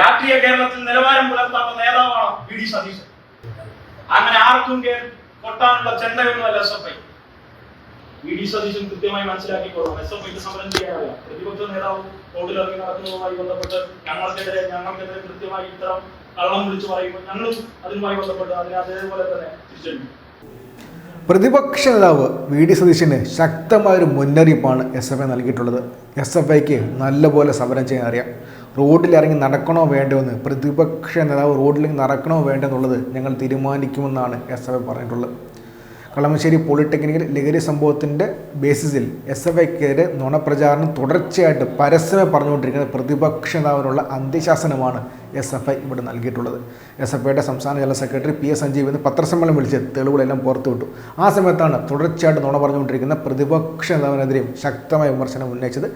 രാഷ്ട്രീയ കേരളത്തിൽ നിലവാരം പുലർത്താത്ത നേതാവാണ് വി ഡി സതീശൻ. അങ്ങനെ ആർക്കും കൊട്ടാനുള്ള ചെണ്ടയൊന്നുമല്ല S F I V D Satheesan കൃത്യമായി മനസ്സിലാക്കിക്കോളും. എസ് എഫ് ഐക്ക് സമരം ചെയ്യാറില്ല പ്രതിപക്ഷ നേതാവ് റോഡിലിറങ്ങി നടക്കുന്നതുമായി ബന്ധപ്പെട്ട് ഞങ്ങൾക്കെതിരെ ഞങ്ങൾക്കെതിരെ കൃത്യമായി ഇത്തരം കള്ളം വിളിച്ചു പറയുമ്പോൾ ഞങ്ങളും അതിനുമായി ബന്ധപ്പെട്ട് അതിനെ അതേപോലെ തന്നെ തിരിച്ചെടുക്കും പ്രതിപക്ഷ നേതാവ് വി ഡി സതീശന് ശക്തമായൊരു മുന്നറിയിപ്പാണ് എസ് എഫ് ഐ നൽകിയിട്ടുള്ളത്. എസ് എഫ് ഐക്ക് നല്ലപോലെ സമരം ചെയ്യാൻ അറിയാം റോഡിലിറങ്ങി നടക്കണോ വേണ്ടോ എന്ന് പ്രതിപക്ഷ നേതാവ് റോഡിലിറങ്ങി നടക്കണോ വേണ്ടെന്നുള്ളത് ഞങ്ങൾ തീരുമാനിക്കുമെന്നാണ് എസ് എഫ് പറഞ്ഞിട്ടുള്ളത് കളമശ്ശേരി പോളിടെക്നിക്കിൽ ലഹരി സംഭവത്തിന്റെ ബേസിസിൽ എസ് എഫ് ഐക്കെതിരെ നുണപ്രചാരണം തുടർച്ചയായിട്ട് പരസ്യമായി പറഞ്ഞുകൊണ്ടിരിക്കുന്ന പ്രതിപക്ഷ നേതാവിനുള്ള അന്ത്യശാസനമാണ് എസ് എഫ് ഐ ഇവിടെ നൽകിയിട്ടുള്ളത്. എസ് എഫ് ഐയുടെ സംസ്ഥാന general secretary P S Sanjeev ഇന്ന് പത്രസമ്മേളനം വിളിച്ച് തെളിവുകളെല്ലാം പുറത്തുവിട്ടു. ആ സമയത്താണ് തുടർച്ചയായിട്ട് നുണ പറഞ്ഞുകൊണ്ടിരിക്കുന്ന പ്രതിപക്ഷ നേതാവിനെതിരെയും ശക്തമായ വിമർശനം ഉന്നയിച്ചത്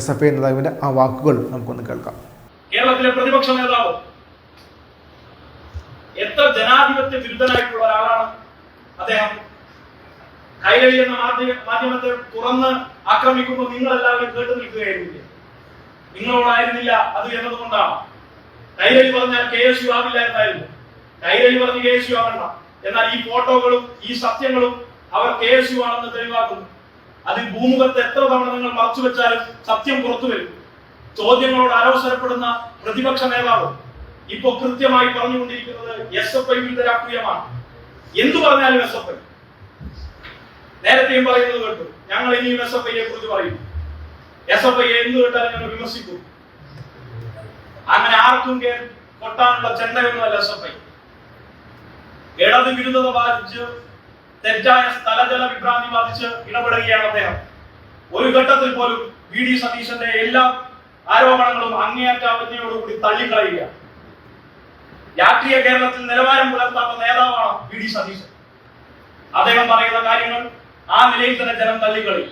എസ് എഫ് ഐ നേതാവിന്റെ ആ വാക്കുകൾ നമുക്കൊന്ന് കേൾക്കാം. കേരളത്തിലെ പ്രതിപക്ഷ നേതാവ് എത്ര ജനാധിപത്യ വിരുദ്ധനായിട്ടുള്ള ഒരാളാണ് അദ്ദേഹം? കൈരളി എന്ന മാധ്യമ മാധ്യമത്തെ തുറന്ന് ആക്രമിക്കുമ്പോൾ നിങ്ങൾ എല്ലാവരും കേട്ടു നിൽക്കുകയായിരുന്നില്ല നിങ്ങളോടായിരുന്നില്ല അത് എന്നതുകൊണ്ടാണ്. ഹൈലൈ പറഞ്ഞാൽ കെ എസ് യു ആവില്ല എന്നായിരുന്നു. ഹൈലൈ പറഞ്ഞ് കെ എസ് യു ആവണ്ട. എന്നാൽ ഈ ഫോട്ടോകളും ഈ സത്യങ്ങളും അവർ കെ എസ് യു ആണെന്ന് തെളിവാക്കുന്നു. അതിൽ ഭൂമുഖത്ത് എത്ര തവണ നിങ്ങൾ മറച്ചു വെച്ചാലും സത്യം പുറത്തു വരും. ചോദ്യങ്ങളോട് അനവസരപ്പെടുന്ന പ്രതിപക്ഷ നേതാവ് ഇപ്പൊ കൃത്യമായി പറഞ്ഞുകൊണ്ടിരിക്കുന്നത് എസ് എഫ് ഐ വിരുദ്ധ രാഷ്ട്രീയമാണ്. എന്തു പറഞ്ഞാലും എസ് എഫ് ഐ നേരത്തെയും പറയുന്നത് കേട്ടു. ഞങ്ങൾ ഇനിയും എസ് എഫ് ഐയെ കുറിച്ച് പറയും. എസ് എഫ് ഐ എന്ത് കേട്ടാലും ഞങ്ങൾ വിമർശിക്കും. അങ്ങനെ ആർക്കും കൊട്ടാനുള്ള ചെണ്ടയൊന്നുമല്ല എസ് എഫ് ഐ ഇടത് വിരുദ്ധത ബാധിച്ച് തെറ്റായ സ്ഥലജല വിഭ്രാന്തി ബാധിച്ച് ഇടപെടുകയാണ് അദ്ദേഹം. ഒരു ഘട്ടത്തിൽ പോലും വി. ഡി. സതീശന്റെ എല്ലാ ആരോപണങ്ങളും അങ്ങേയറ്റാവത്തിനോടുകൂടി തള്ളിക്കളയുക. രാഷ്ട്രീയ കേരളത്തിൽ നിലവാരം പുലർത്താത്ത നേതാവാണ് വി. ഡി. സതീശൻ. അദ്ദേഹം പറയുന്ന കാര്യങ്ങൾ ആ നിലയിൽ തന്നെ ജനം തള്ളിക്കളി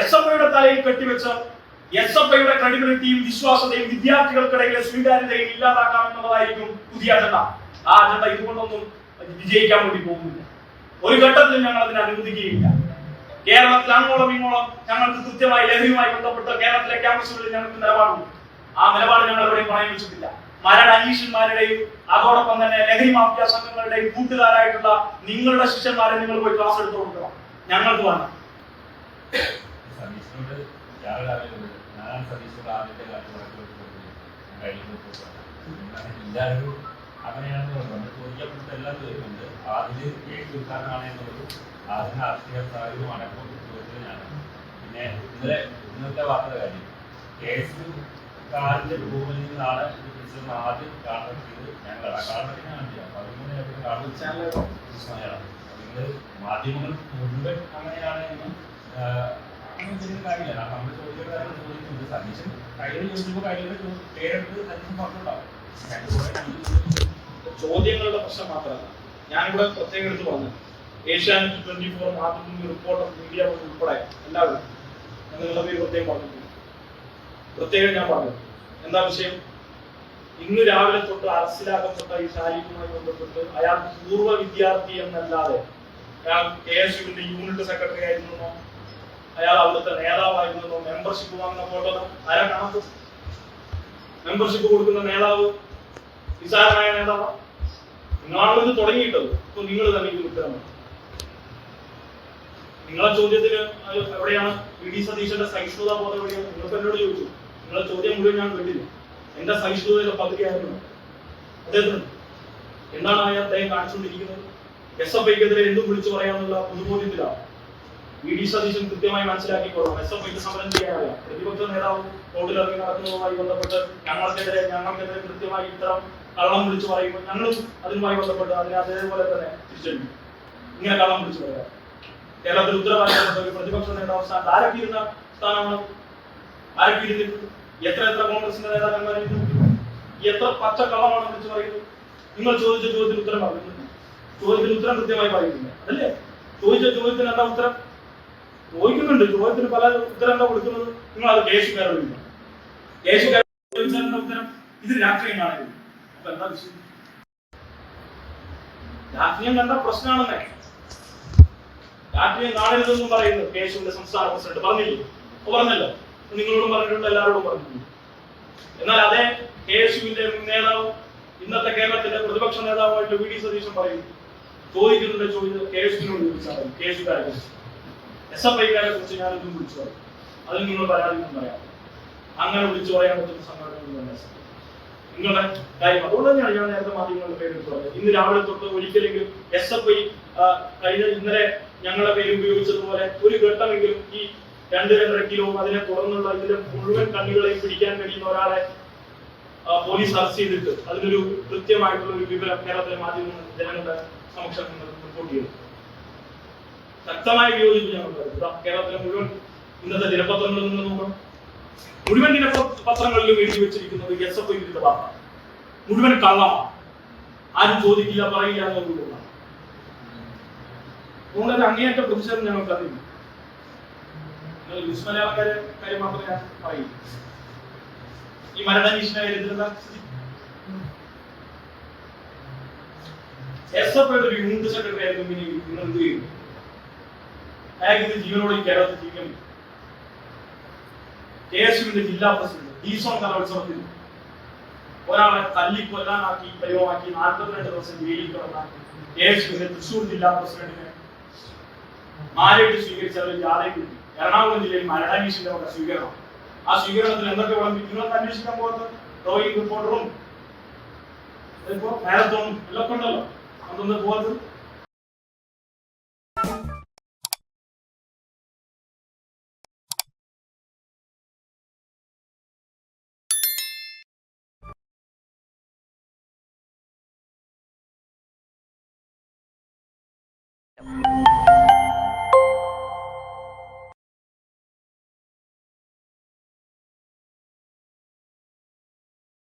എസ് എഫ് ഐയുടെ തലയിൽ കെട്ടിവെച്ച് എസ് എഫ് ഐയുടെ ക്രെഡിബിലിറ്റിയും വിശ്വാസതയും വിദ്യാർത്ഥികൾക്കിടയിലെ സ്വീകാര്യതയും ഇല്ലാതാക്കാം എന്നുള്ളതായിരിക്കും പുതിയ അജണ്ട. ആ അജണ്ട ഇതുകൊണ്ടൊന്നും വിജയിക്കാൻ വേണ്ടി പോകുന്നില്ല. ഒരു ഘട്ടത്തിൽ ഞങ്ങൾ അതിനെ അനുവദിക്കുകയില്ല. കേരളത്തിൽ അങ്ങോളം ഇങ്ങോളം ഞങ്ങൾക്ക് കൃത്യമായി ലഹരിയുമായി ബന്ധപ്പെട്ട് കേരളത്തിലെ ക്യാമ്പസുകളിൽ ഞങ്ങൾക്ക് നിലപാടുണ്ട്. ആ നിലപാട് ഞങ്ങൾ എവിടെയും പണയം വെച്ചിട്ടില്ല. മരട് അനീഷന്മാരുടെയും അതോടൊപ്പം തന്നെ ലഹരി മാഫിയ സംഘങ്ങളുടെയും കൂട്ടുകാരായിട്ടുള്ള നിങ്ങളുടെ ശിഷ്യന്മാരെ നിങ്ങൾ പോയി ക്ലാസ് എടുത്തു കൊടുക്കണം. ഞങ്ങൾക്ക് വേണം. സതീഷിനോട് യാതൊരു അറിവുണ്ട് ഞാൻ സതീഷിനോട് ആദ്യത്തെ കാലത്ത് വഴക്ക് വെച്ചിട്ടുണ്ട്. ഞാൻ കഴിഞ്ഞ എല്ലാവരും അങ്ങനെയാണെന്ന് പറഞ്ഞു. നമ്മൾ ചോദിക്കപ്പെട്ട എല്ലാം തീരുന്നുണ്ട് അതിൽ കേസ് കിട്ടാനാണ് എന്നുള്ളത് അതിന് രാഷ്ട്രീയ സാഹചര്യം അടക്കം ചോദിച്ചത് ഞാനാണ് പിന്നെ ഇന്നലെ ഇന്നത്തെ വാർത്ത കാര്യം. കാറിന്റെ നിന്നാണ് ആദ്യം കാണുന്നത് ഞങ്ങളാണ്. മാധ്യമങ്ങൾ മുഴുവൻ അങ്ങനെയാണ് എന്ന് അങ്ങനെ ചെയ്യുന്ന കാര്യമില്ല. നമ്മൾ ചോദിക്കുന്ന ചോദിക്കുന്നത് സതീശൻ കൈകൾ ചോദിക്കുമ്പോൾ കൈകളുടെ പേരെടുത്ത് കുറെ കയ്യിൽ ചോദ്യങ്ങളുടെ പ്രശ്നം മാത്രമല്ല. ഞാനിവിടെ പ്രത്യേകം എടുത്ത് പറഞ്ഞു. Asianet twenty four Mathrubhumi reporter media ഉൾപ്പെടെ എല്ലാവരും നിങ്ങളുടെ പേര് പ്രത്യേകം പറഞ്ഞിട്ടുണ്ട്. പ്രത്യേകം ഞാൻ പറഞ്ഞു. എന്താ വിഷയം? ഇന്ന് രാവിലെ തൊട്ട് അറസ്റ്റിലാക്കപ്പെട്ട ഈ ശാരീരികമായി ബന്ധപ്പെട്ട് അയാൾ പൂർവ വിദ്യാർത്ഥി എന്നല്ലാതെ അയാൾ കെ എസ് യുവിന്റെ യൂണിറ്റ് സെക്രട്ടറി ആയിരുന്നോ അയാൾ അവിടുത്തെ നേതാവായിരുന്നോ മെമ്പർഷിപ്പ് വാങ്ങുന്ന ഫോട്ടോ ആരാ കാണാത്തത്? മെമ്പർഷിപ്പ് കൊടുക്കുന്ന നേതാവ് നിസാരമായ നേതാവ്. നിങ്ങളാണല്ലോ ഇത് തുടങ്ങിയിട്ടത്. അപ്പൊ നിങ്ങൾ തന്നെ ഇതിന് ഉത്തരമാണ്. നിങ്ങളെ ചോദ്യത്തിന് എവിടെയാണ്? വി ഡി സതീശന്റെ സഹിഷ്ണുത ബോധം എവിടെയാണ്? നിങ്ങൾക്ക് എന്നോട് ചോദിച്ചു. നിങ്ങളെ ചോദ്യം മുഴുവൻ ഞാൻ കേട്ടില്ല എന്റെ സഹിഷ്ണുതയുടെ ആയിരുന്നു അദ്ദേഹത്തിന്. എന്താണ് അദ്ദേഹം കാണിച്ചുകൊണ്ടിരിക്കുന്നത്? എസ് എഫ് ഐക്കെതിരെ എന്തും വിളിച്ചു പറയാനുള്ള പൊതുബോധ്യത്തിലാണ്. വി ഡി സതീശൻ കൃത്യമായി മനസ്സിലാക്കിക്കോളാം എസ് എഫ് ഐക്ക് സമരം ചെയ്യാനറിയാം. പ്രതിപക്ഷ നേതാവ് റോഡിലിറങ്ങി നടക്കുന്നതുമായി ബന്ധപ്പെട്ട് ഞങ്ങൾക്കെതിരെ ഞങ്ങൾക്കെതിരെ കൃത്യമായി ഇത്തരം കള്ളം വിളിച്ചു പറയുമ്പോൾ ഞങ്ങളും അതുമായി ബന്ധപ്പെട്ട് അതിനെ അതേപോലെ തന്നെ തിരിച്ചടിക്കും. ഇങ്ങനെ കള്ളം വിളിച്ചു പറയാം. കേരളത്തിൽ ഉത്തരവാദിത്തപ്പെട്ട ഒരു പ്രതിപക്ഷ നേതാവ് സ്ഥാനത്ത് ആരൊക്കെ ഇരുന്ന സ്ഥാനമാണ് ആരൊക്കെ ഇരുന്നിട്ടുണ്ട് എത്ര എത്ര കോൺഗ്രസിന്റെ നേതാക്കന്മാർ എത്ര പച്ച കള്ളമാണ് വിളിച്ചു പറയുന്നത്? നിങ്ങൾ ചോദിച്ച ചോദ്യത്തിന് ഉത്തരം പറയുന്നുണ്ട് ചോദ്യത്തിന് ഉത്തരം കൃത്യമായി പറയുന്നില്ല. അല്ലേ? ചോദിച്ച ചോദ്യത്തിന് എന്താ ഉത്തരം? ചോദിക്കുന്നുണ്ട്. ചോദ്യത്തിന് പല ഉത്തരം എന്താ കൊടുക്കുന്നത്? നിങ്ങൾ അത് കേസ് കയറുന്നില്ല കേസ് എന്താ ഉത്തരം? ഇത് രാഷ്ട്രീയം കാണില്ല അപ്പൊ എന്താ വിഷയം? രാഷ്ട്രീയം കണ്ട പ്രശ്നമാണെന്നേ? രാഷ്ട്രീയം കാണരുതെന്നും പറയുന്നു. കേശുവിന്റെ സംസ്ഥാന പ്രസിഡന്റ് പറഞ്ഞില്ലേ? പറഞ്ഞല്ലോ. നിങ്ങളോടും പറഞ്ഞിട്ടുണ്ട് എല്ലാവരോടും പറഞ്ഞിട്ടുണ്ട്. എന്നാൽ അതേ കേശുവിന്റെ നേതാവ് ഇന്നത്തെ കേരളത്തിന്റെ പ്രതിപക്ഷ നേതാവായിട്ട് വി ഡി സതീശൻ പറയും ചോദിക്കുന്നുണ്ട് ചോദിച്ചത് കേസിനോട് കേസുകാരെ ചോദിച്ചാൽ മതി. കെ എസ് എഫ് ഐക്കാരെ കുറിച്ച് ഞാൻ ഒന്നും വിളിച്ചു പറയും അതിൽ നിങ്ങൾ പരാതി പറയാം അങ്ങനെ വിളിച്ചു പറയാൻ പറ്റുന്ന സംഘടനകളൊന്നും നിങ്ങളുടെ കാര്യം അതുകൊണ്ട് തന്നെയാണ് ഞാൻ നേരത്തെ മാധ്യമങ്ങളുടെ പേര് പറഞ്ഞത്. ഇന്ന് രാവിലെ തൊട്ട് ഒരിക്കലെങ്കിലും എസ് എഫ് ഐ കഴിഞ്ഞ ഇന്നലെ ഞങ്ങളുടെ പേര് ഉപയോഗിച്ചതുപോലെ ഒരു ഘട്ടമെങ്കിലും ഈ രണ്ട് രണ്ടര കിലോ അതിനെ തുടർന്നുള്ള ഇതിന്റെ മുഴുവൻ കണ്ണികളെയും പിടിക്കാൻ കഴിയുന്ന ഒരാളെ പോലീസ് അറസ്റ്റ് ചെയ്തിട്ട് അതിനൊരു കൃത്യമായിട്ടുള്ള ഒരു വിവരം കേരളത്തിലെ മാധ്യമങ്ങൾ ജനങ്ങളുടെ സമക്ഷം റിപ്പോർട്ട് ചെയ്തു. ശക്തമായ വിയോജിപ്പ് ഞങ്ങൾ കേരളത്തിലെ മുഴുവൻ ഇന്നത്തെ ദിനപത്രങ്ങളിൽ നിന്ന് നോക്കണം മുഴുവൻ ദിനപത്രങ്ങളിലും എഴുതി വെച്ചിരിക്കുന്നത് എസ് എഫ് ഐ വാർത്ത. മുഴുവൻ കള്ളമാണ്. ആരും ചോദിക്കില്ല പറയില്ല എന്നുള്ളതാണ് അതുകൊണ്ട് അങ്ങേയറ്റ പ്രതിഷേധം ഞങ്ങൾക്ക് അറിയില്ല നിങ്ങൾ ന്യൂസ് മലയാളക്കാരെ കാര്യം മാത്രമേ ഈ മരണ ഭീഷണി എസ് എഫ് ഒരു യൂണിറ്റ് സെക്രട്ടറി ആയിരുന്നു പിന്നെ നിങ്ങൾ എന്ത് ചെയ്യും? അയാൾക്ക് ഇത് ജീവനോടെ കേരളത്തിൽ ജീവിക്കാൻ കെ എസ് യുവിന്റെ ജില്ലാ പ്രസിഡന്റ് ഡീസോൺ കലോത്സവത്തിൽ ഒരാളെ തല്ലിക്കൊല്ലാനാക്കി പരിവമാക്കി നാൽപ്പത്തിരണ്ട് ദിവസം ജയിലിൽ കിടന്ന കെ എസ് തൃശൂർ ജില്ലാ പ്രസിഡന്റിനെ മാലയിട്ട് സ്വീകരിച്ച ഒരു ജാഥയ്ക്ക് എറണാകുളം ജില്ലയിൽ മരണീഷിന്റെ വക സ്വീകരണം. ആ സ്വീകരണത്തിൽ എന്തൊക്കെ വിളമ്പി അന്വേഷിക്കാൻ പോകുന്നത്? റോയിങ് റിപ്പോർട്ടറും മാരത്തോണും എല്ലാം ഉണ്ടല്ലോ. 放到那桌子。